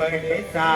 परदेसा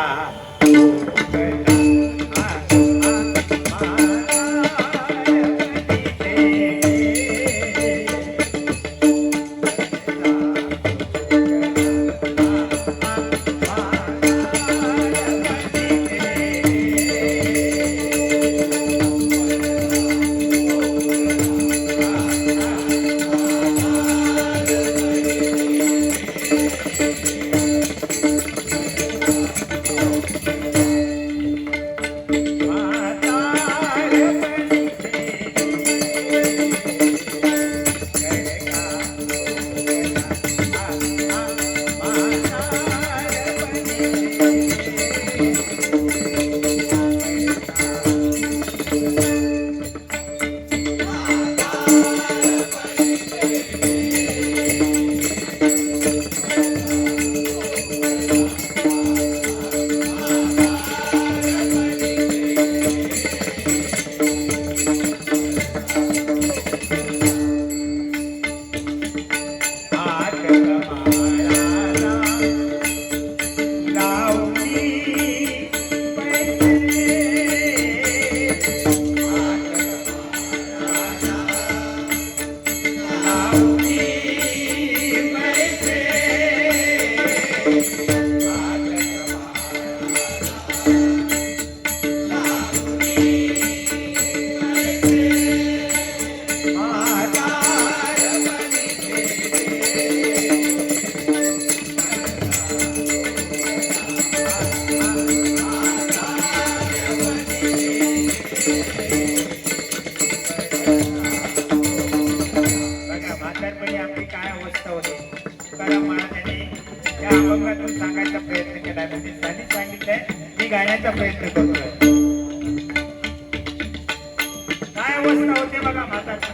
म्हणजे आहे.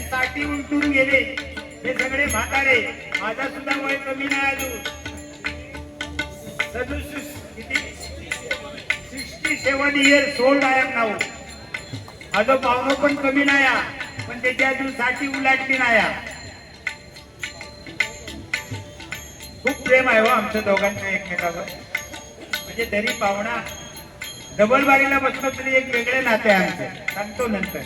साठी उलटून गेले ते सगळे म्हातारे. माझा सुद्धा वय कमी नाही अजून. Sixty seven years old I am now माझं पावणं पण कमी नाही हा. पण त्याच्या दिवसाची साठी उलाटली नाही खूप प्रेम आहे हो आमच्या दोघांचं एकमेकावर. म्हणजे तरी पाहुणा डबल बारीला बसलो तरी एक वेगळे नाते आहे आमचे. सांगतो नंतर.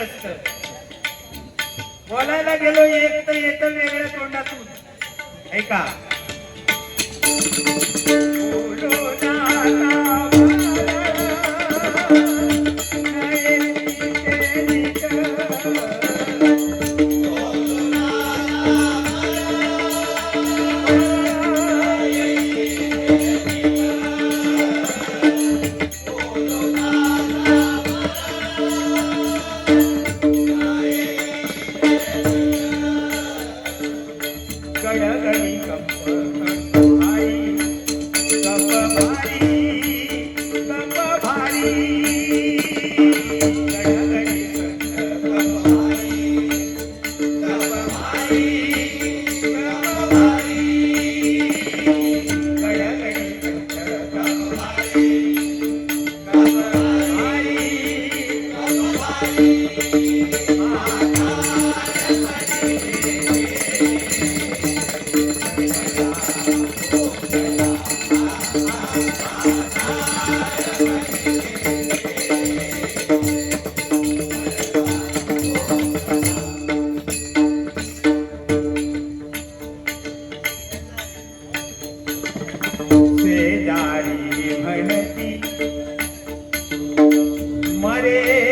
असत. बोलायला गेलो एक तर येतं वेगळ्या तोंडातून. ऐका. রে